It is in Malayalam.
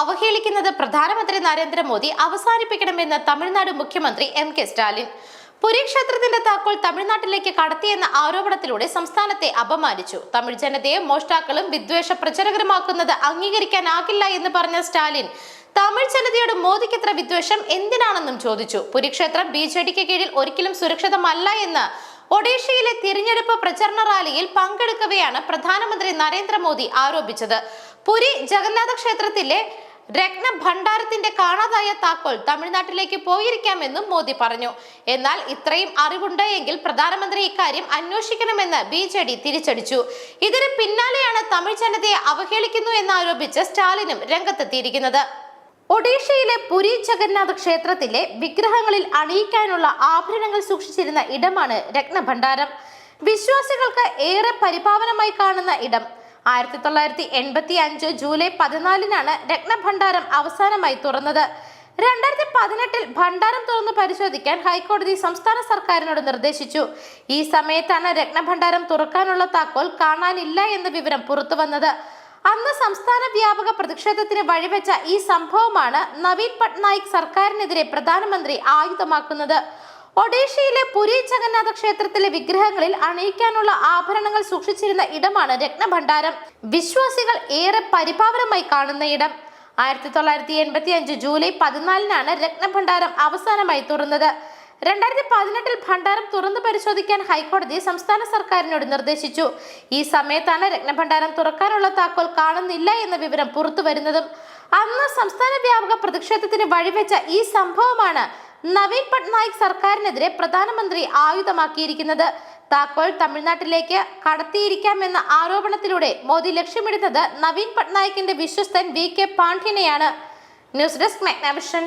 അവഹേളിക്കുന്നത് പ്രധാനമന്ത്രി നരേന്ദ്രമോദി അവസാനിപ്പിക്കണമെന്ന് തമിഴ്നാട് മുഖ്യമന്ത്രി എം കെ സ്റ്റാലിൻ. പുരി ക്ഷേത്രത്തിന്റെ താക്കോൽ തമിഴ്നാട്ടിലേക്ക് കടത്തിയെന്ന ആരോപണത്തിലൂടെ സംസ്ഥാനത്തെ അപമാനിച്ചു. തമിഴ് ജനതയെ മോഷ്ടാക്കളും വിദ്വേഷ പ്രചരകരുമാക്കുന്നത് അംഗീകരിക്കാനാകില്ല എന്ന് പറഞ്ഞ സ്റ്റാലിൻ തമിഴ് ജനതയോട് മോദിക്ക് ഇത്ര വിദ്വേഷം എന്തിനാണെന്നും ചോദിച്ചു. പുരിക്ഷേത്രം ബി ജെ ഡിക്ക് കീഴിൽ ഒരിക്കലും സുരക്ഷിതമല്ല എന്ന് ഒഡീഷയിലെ തിരഞ്ഞെടുപ്പ് പ്രചരണ റാലിയിൽ പങ്കെടുക്കവെയാണ് പ്രധാനമന്ത്രി നരേന്ദ്രമോദി ആരോപിച്ചത്. പുരി ജഗന്നാഥ ക്ഷേത്രത്തിലെ രത്ന ഭണ്ഡാരത്തിന്റെ കാണാതായ താക്കോൽ തമിഴ്നാട്ടിലേക്ക് പോയിരിക്കാമെന്നും മോദി പറഞ്ഞു. എന്നാൽ ഇത്രയും അറിവുണ്ട് എങ്കിൽ പ്രധാനമന്ത്രി ഇക്കാര്യം അന്വേഷിക്കണമെന്ന് ബി ജെ ഡി തിരിച്ചടിച്ചു. ഇതിന് പിന്നാലെയാണ് തമിഴ് ജനതയെ അവഹേളിക്കുന്നു എന്നാരോപിച്ച് സ്റ്റാലിനും രംഗത്തെത്തിയിരിക്കുന്നത്. ഒഡീഷയിലെ പുരി ജഗന്നാഥ ക്ഷേത്രത്തിലെ വിഗ്രഹങ്ങളിൽ അണിയിക്കാനുള്ള ആഭരണങ്ങൾ സൂക്ഷിച്ചിരുന്ന ഇടമാണ് രത്നഭണ്ഡാരം. വിശ്വാസികൾക്ക് ഏറെ പരിപാവനമായി കാണുന്ന ഇടം. ആയിരത്തി തൊള്ളായിരത്തി എൺപത്തി അഞ്ച് ജൂലൈ പതിനാലിനാണ് രത്നഭണ്ഡാരം അവസാനമായി തുറന്നത്. രണ്ടായിരത്തി പതിനെട്ടിൽ ഭണ്ഡാരം തുറന്ന് പരിശോധിക്കാൻ ഹൈക്കോടതി സംസ്ഥാന സർക്കാരിനോട് നിർദ്ദേശിച്ചു. ഈ സമയത്താണ് രത്നഭണ്ഡാരം തുറക്കാനുള്ള താക്കോൽ കാണാനില്ല എന്ന വിവരം പുറത്തു വന്നത്. അന്ന് സംസ്ഥാന വ്യാപക പ്രതിഷേധത്തിന് വഴിവെച്ച ഈ സംഭവമാണ് നവീൻ പട്നായിക് സർക്കാരിനെതിരെ പ്രധാനമന്ത്രി ആയുധമാക്കുന്നത്. ഒഡീഷയിലെ പുരി ജഗന്നാഥ ക്ഷേത്രത്തിലെ വിഗ്രഹങ്ങളിൽ അണിയിക്കാനുള്ള ആഭരണങ്ങൾ സൂക്ഷിച്ചിരുന്ന ഇടമാണ് രത്നഭണ്ഡാരം. വിശ്വാസികൾ ഏറെ പരിപാവനമായി കാണുന്ന ഇടം. ആയിരത്തി തൊള്ളായിരത്തി എൺപത്തി അഞ്ച് ജൂലൈ പതിനാലിനാണ് രത്നഭണ്ഡാരം അവസാനമായി തുറന്നത്. രണ്ടായിരത്തി പതിനെട്ടിൽ ഭണ്ഡാരം തുറന്നു പരിശോധിക്കാൻ ഹൈക്കോടതി സംസ്ഥാന സർക്കാരിനോട് നിർദ്ദേശിച്ചു. ഈ സമയത്താണ് രത്നഭണ്ഡാരം തുറക്കാനുള്ള താക്കോൽ കാണുന്നില്ല എന്ന വിവരം പുറത്തു വരുന്നതും അന്ന് സംസ്ഥാന വ്യാപക പ്രതിഷേധത്തിന് വഴിവെച്ച ഈ സംഭവമാണ് നവീൻ പട്നായിക് സർക്കാരിനെതിരെ പ്രധാനമന്ത്രി ആയുധമാക്കിയിരിക്കുന്നത്. താക്കോൽ തമിഴ്നാട്ടിലേക്ക് കടത്തിയിരിക്കാമെന്ന ആരോപണത്തിലൂടെ മോദി ലക്ഷ്യമിടുന്നത് നവീൻ പട്നായിക്കിന്റെ വിശ്വസ്തൻ വി കെ പാണ്ഡ്യനെയാണ്. News desk മെഗ്നാവിഷൻ.